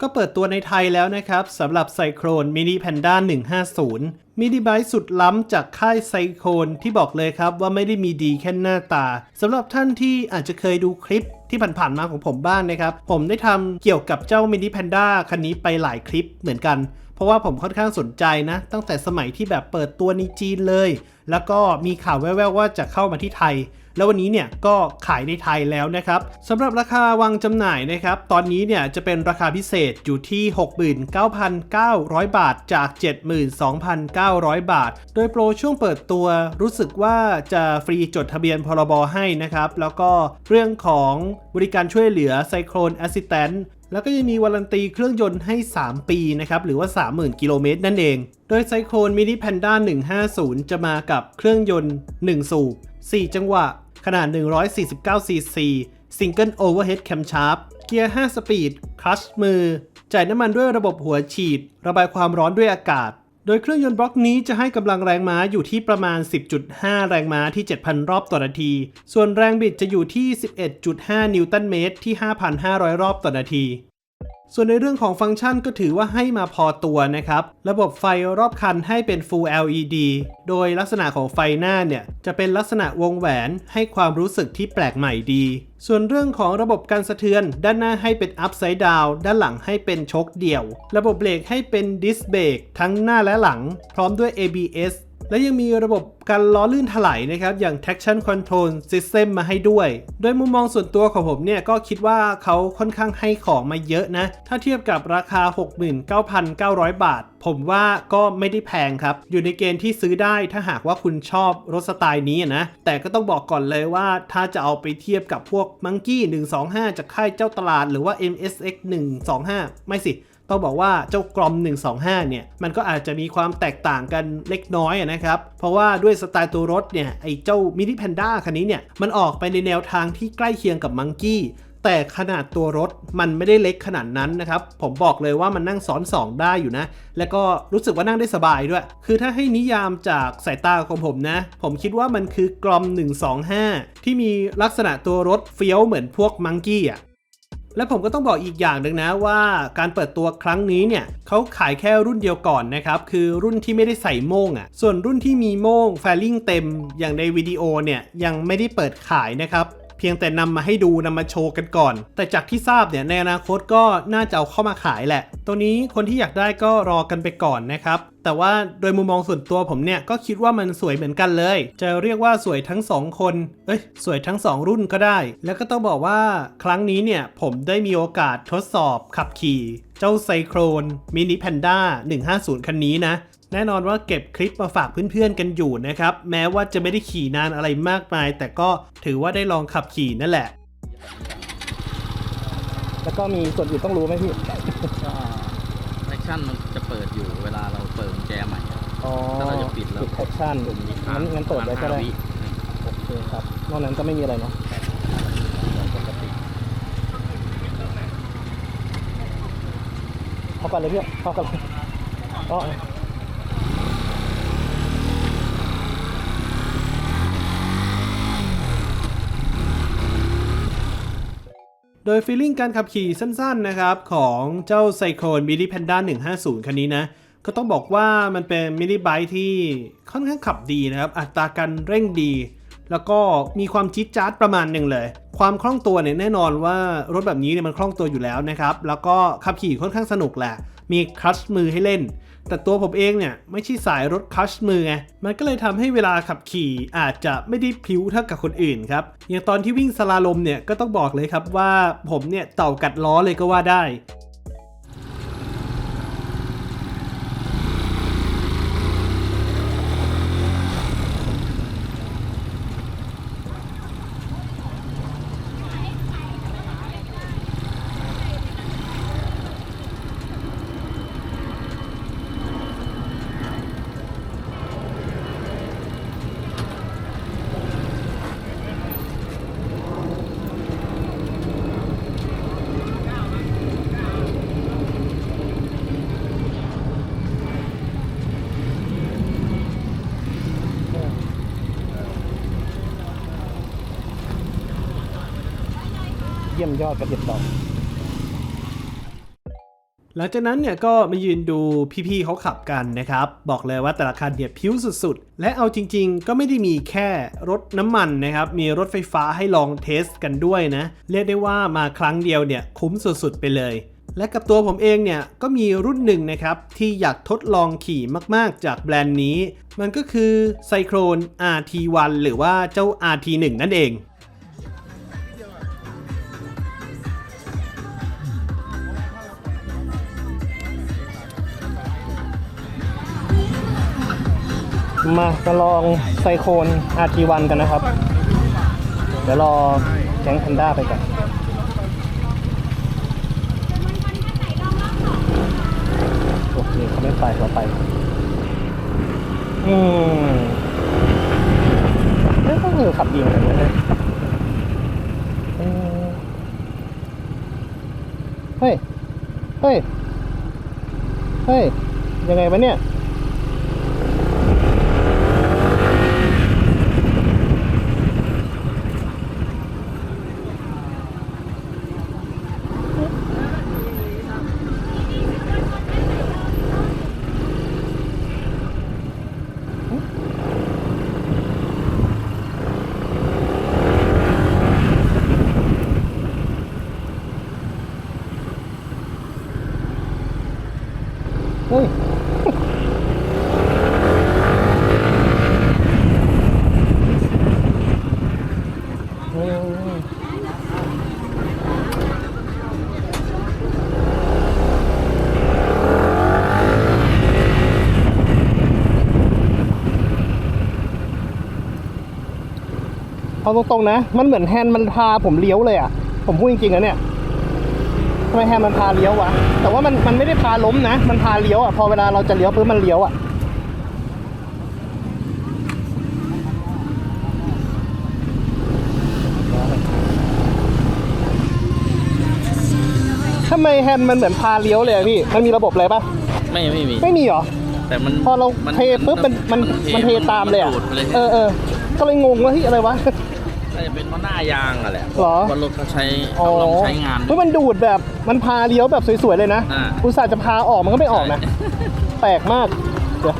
ก็เปิดตัวในไทยแล้วนะครับสำหรับไซโครนมินิแพนด้า150 มินิไบค์สุดล้ำจากค่ายไซโครนที่บอกเลยครับว่าไม่ได้มีดีแค่หน้าตาสำหรับท่านที่อาจจะเคยดูคลิปที่ผ่านๆมาของผมบ้างนะครับ ผมได้ทำเกี่ยวกับเจ้ามินิแพนด้าคันนี้ไปหลายคลิปเหมือนกัน เพราะว่าผมค่อนข้างสนใจนะ ตั้งแต่สมัยที่แบบเปิดตัวในจีนเลย แล้วก็มีข่าวแว่วๆว่าจะเข้ามาที่ไทย แล้ววันนี้เนี่ยก็ขายในไทยแล้วนะครับสำหรับราคาวางจำหน่ายนะครับตอนนี้เนี่ยจะเป็นราคาพิเศษอยู่ที่ 69,900 บาทจาก 72,900 บาท โดยโปรช่วงเปิดตัวรู้สึกว่าจะฟรีจดทะเบียนพรบให้นะครับแล้วก็เรื่องของบริการช่วยเหลือไซโครนแอสซิ t แ n นแล้วก็ยังมีวารันตีเครื่องยนต์ให้ 3 ปีนะครับ หรือว่า 30,000 กิโลเมตรนั่นเอง โดยไซโครนมินิแพนด้า150 จะมากับเครื่องยนต์ 1 สูบ 4 จังหวะ ขนาด 149ซีซี Single Overhead Camshaft เกียร์ 5 สปีด คลัชมือ จ่ายน้ำมันด้วยระบบหัวฉีด ระบายความร้อนด้วยอากาศ โดยเครื่องยนต์บล็อกนี้จะให้กำลังแรงม้าอยู่ที่ประมาณ 10.5 แรงม้าที่ 7,000 รอบต่อนาที ส่วนแรงบิดจะอยู่ที่ 11.5 นิวตันเมตรที่ 5,500 รอบต่อนาที ส่วนในเรื่องของฟังก์ชันก็ถือว่าให้มาพอตัวนะครับ ระบบไฟรอบคันให้เป็น Full LED โดยลักษณะของไฟหน้าเนี่ย จะเป็นลักษณะวงแหวนให้ความรู้สึกที่แปลกใหม่ดี ส่วนเรื่องของระบบการสะเทือน ด้านหน้าให้เป็น Upside Down ด้านหลังให้เป็นชกเดี่ยว ระบบเบรกให้เป็น Disc Brake ทั้งหน้าและหลัง พร้อมด้วย ABS และยังมีระบบการล้อลื่นถลายนะครับ อย่าง traction control system มาให้ด้วย โดยมุมมองส่วนตัวของผมเนี่ย ก็คิดว่าเขาค่อนข้างให้ของมาเยอะนะ ถ้าเทียบกับราคา 69,900 บาท ผมว่าก็ไม่ได้แพงครับ อยู่ในเกณฑ์ที่ซื้อได้ถ้าหากว่าคุณชอบรถสไตล์นี้นะ แต่ก็ต้องบอกก่อนเลยว่าถ้าจะเอาไปเทียบกับพวก Monkey 125 จากค่ายเจ้าตลาด หรือว่า MSX 125 ไม่สิ ต้องบอกว่าเจ้ากรอม 125 เนี่ย มันก็อาจจะมีความแตกต่างกันเล็กน้อยนะครับ เพราะว่าด้วยสไตล์ตัวรถเนี่ย ไอ้เจ้ามินิแพนด้าคันนี้เนี่ย มันออกไปในแนวทางที่ใกล้เคียงกับมังกี้แต่ขนาดตัวรถมันไม่ได้เล็กขนาดนั้นนะครับ ผมบอกเลยว่ามันนั่งซ้อน 2 ได้อยู่นะ แล้วก็รู้สึกว่านั่งได้สบายด้วย คือถ้าให้นิยามจากสายตาของผมนะ ผมคิดว่ามันคือกรอม 125 ที่มีลักษณะตัวรถเฟี้ยวเหมือนพวกมังกี้อะ และผมก็ต้องบอกอีกอย่างหนึ่งนะว่าการเปิดตัวครั้งนี้เนี่ยเขาขายแค่รุ่นเดียวก่อนนะครับ คือรุ่นที่ไม่ได้ใส่โม่งอะ่ะ ส่วนรุ่นที่มีโม่งแฟลิงเต็มอย่างในวิดีโอเนี่ยยังไม่ได้เปิดขายนะครับ เพียงแต่นำมาให้ดูนำมาโชว์กันก่อน แต่จากที่ทราบเนี่ยในอนาคตก็น่าจะเอาเข้ามาขายแหละ ตัวนี้คนที่อยากได้ก็รอกันไปก่อนนะครับ แต่ว่าโดยมุมมองส่วนตัวผมเนี่ยก็คิดว่ามันสวยเหมือนกันเลย จะเรียกว่าสวยทั้ง 2 คน เอ้ยสวยทั้ง 2 รุ่นก็ได้ แล้วก็ต้องบอกว่าครั้งนี้เนี่ยผมได้มีโอกาสทดสอบขับขี่ เจ้าไซโครนมินิแพนด้า150 คันนี้นะ แน่นอนว่าเก็บคลิปมาฝากเพื่อนๆกันอยู่นะครับ แม้ว่าจะไม่ได้ขี่นานอะไรมากมาย แต่ก็ถือว่าได้ลองขับขี่นั่นแหละ แล้วก็มีส่วนอื่นต้องรู้ไหมพี่ ก็แอคชั่นมันจะเปิดอยู่เวลาเราเปิดกุญแจใหม่อะอ๋อถ้าเราจะปิดแล้วปิดแอคชั่นมีงั้นงั้นเปิดไว้ก็ได้ประมาณห้าวิโอเคครับ นอกนั้นก็ไม่มีอะไรเนาะ ปกติเข้ากันเลยพี่เข้ากันเลยอ๋อ โดยฟีลลิ่งการขับขี่สั้นๆนะครับของเจ้าไซโครนมินิแพนด้า150 คันนี้นะ ก็ต้องบอกว่ามันเป็นมินิไบค์ที่ค่อนข้างขับดีนะครับ อัตราการเร่งดี แล้วก็มีความจี๊ดจ๊าดประมาณหนึ่งเลย ความคล่องตัวเนี่ยแน่นอนว่ารถแบบนี้เนี่ยมันคล่องตัวอยู่แล้วนะครับ แล้วก็ขับขี่ค่อนข้างสนุกแหละ มีคลัชมือให้เล่น แต่ตัวผมเองเนี่ยไม่ใช่สายรถคัชมือไง มันก็เลยทำให้เวลาขับขี่อาจจะไม่ได้พิ้วเท่ากับคนอื่นครับ อย่างตอนที่วิ่งสลาลมเนี่ยก็ต้องบอกเลยครับว่าผมเนี่ยเต่ากัดล้อเลยก็ว่าได้ ยี่ยมยอดกระเทียมดอกหลังจากนั้นเนี่ยก็มายืนดูพี่ๆเขาขับกันนะครับ บอกเลยว่าแต่ละคันเนี่ยพิ้วสุดๆ และเอาจริงๆ ก็ไม่ได้มีแค่รถน้ำมันนะครับ มีรถไฟฟ้าให้ลองเทสกันด้วยนะ เรียกได้ว่ามาครั้งเดียวเนี่ยคุ้มสุดๆ ไปเลย และกับตัวผมเองเนี่ยก็มีรุ่นหนึ่งนะครับ ที่อยากทดลองขี่มากๆจากแบรนด์นี้ มันก็คือ Cyclone RT1 หรือว่าเจ้า RT1 นั่นเอง มามาลองไซโคน RT1 กันนะครับ เดี๋ยวรอแก๊งแพนด้าไปก่อนโอเคเขาไม่ไปเราไป อืมเอ้ยก็คือขับดีเหมือนกันเออเฮ้ย เฮ้ย เฮ้ย ยังไงวะเนี่ย เฮ้ย อืม เอาตรงๆนะ มันเหมือนแฮนด์มันพาผมเลี้ยวเลยอะ ผมพูดจริงๆนะเนี่ยทำไมแฮมมันพาเลี้ยววะ แต่ว่ามันมันไม่ได้พาล้มนะ มันพาเลี้ยวอะ พอเวลาเราจะเลี้ยวปุ๊บมันเลี้ยวอะทำไมแฮนด์มันเหมือนพาเลี้ยวเลยอะพี่ มันมีระบบอะไรปะไม่ไม่มี ไม่มีเหรอ แต่มันพอเราเทปุ๊บมันมันมันเทตามเลยอะนดูดไปเลยเออเออก็เลยงงว่าที่อะไรวะ น่าจะเป็นเพราะหน้ายางอะแหละหรอ ว่ารถเขาใช้เขาลองใช้งานเฮ้ยมันดูดแบบมันพาเลี้ยวแบบสวยๆเลยนะอ่า อุตส่าห์จะพาออกมันก็ไม่ออกนะ แปลกมากเดี๋ยว